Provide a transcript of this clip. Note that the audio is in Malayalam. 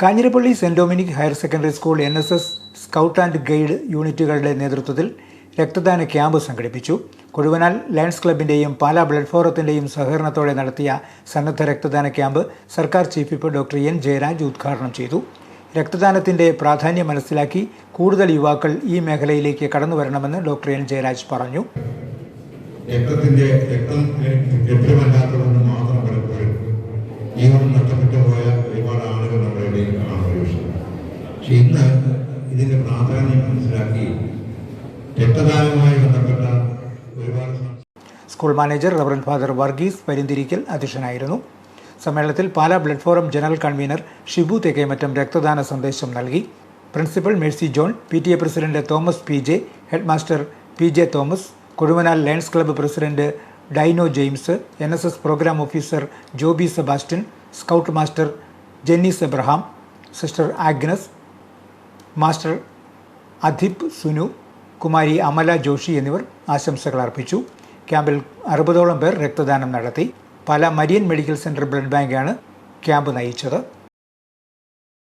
Kanjirappally saint Dominic higher secondary school N S S scout and guide യൂണിറ്റുകളുടെ നേതൃത്വത്തിൽ രക്തദാന ക്യാമ്പ് സംഘടിപ്പിച്ചു. കൊഴുവനാൽ ലയൺസ് ക്ലബിന്റെയും പാലാ ബ്ലഡ് ഫോറത്തിന്റെയും സഹകരണത്തോടെ നടത്തിയ സന്നദ്ധ രക്തദാന ക്യാമ്പ് സർക്കാർ chief whip doctor N Jayaraj ഉദ്ഘാടനം ചെയ്തു. രക്തദാനത്തിന്റെ പ്രാധാന്യം മനസ്സിലാക്കി കൂടുതൽ യുവാക്കൾ ഈ മേഖലയിലേക്ക് കടന്നു വരണമെന്ന് ഡോക്ടർ എൻ ജയരാജ് പറഞ്ഞു. രക്തത്തിന്റെ രക്തം ലഭ്യമല്ലാത്തതുകൊണ്ട് മാത്രം പലപ്പോഴും ജീവൻ നഷ്ടപ്പെട്ടു പോയ പക്ഷെ ഇന്ന് ഇതിന്റെ പ്രാധാന്യം മനസ്സിലാക്കി. രക്തദാനവുമായി ബന്ധപ്പെട്ട ഒരുപാട് school manager reverend father Varghese Parinthirickal അധ്യക്ഷനായിരുന്നു. സമ്മേളനത്തിൽ Pala blood forum general convener Shibu Thekkemattam രക്തദാന സന്ദേശം നൽകി. Principal Mercy John P T A president Thomas P J head master P J Thomas Koduvanal Lions Club president Dino James N S S programme officer Joby Sebastian scout master Jennis Abraham sister Agnes master Adhip Sunu Kumari Amala Joshy എന്നിവർ ആശംസകൾ അർപ്പിച്ചു. ക്യാമ്പിൽ അറുപതോളം പേർ രക്തദാനം നടത്തി. Pala Marian medical centre blood ബാങ്കാണ് ക്യാമ്പ് നയിച്ചത്.